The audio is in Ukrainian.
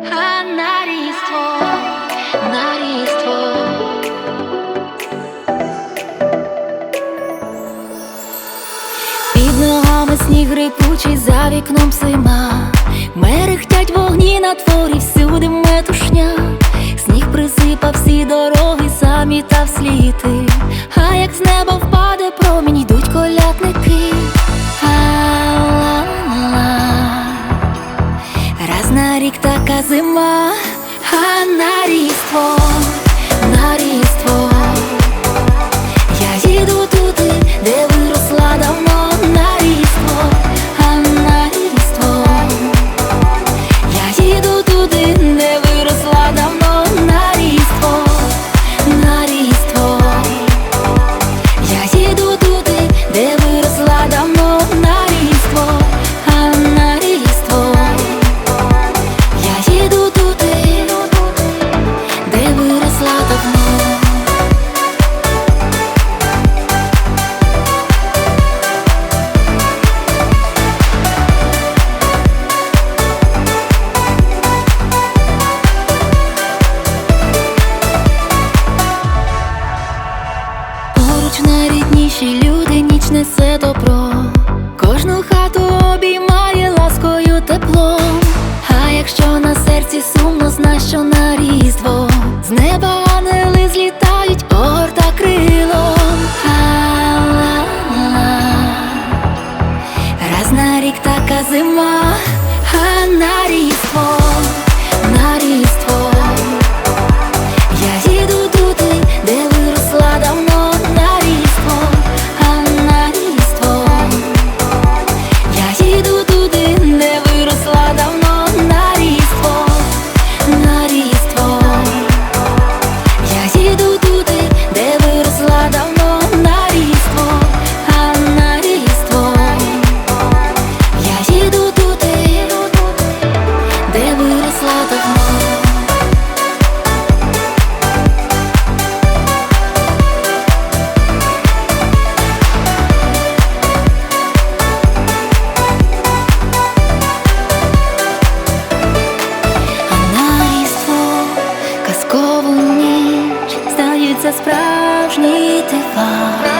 А на різдво, Під ногами сніг рипучий, за вікном зима. Мерехтять вогні на творі всюди метушня, сніг присипав всі дороги, замітав сліти, а як з неба впаде промінь, йдуть колядники. Зима, обіймає ласкою теплом, а якщо на серці сумно, знай, що на різдво. З неба ангели злітають орта крилом. Раз на рік така зима, а на різдво. це справжній тифа.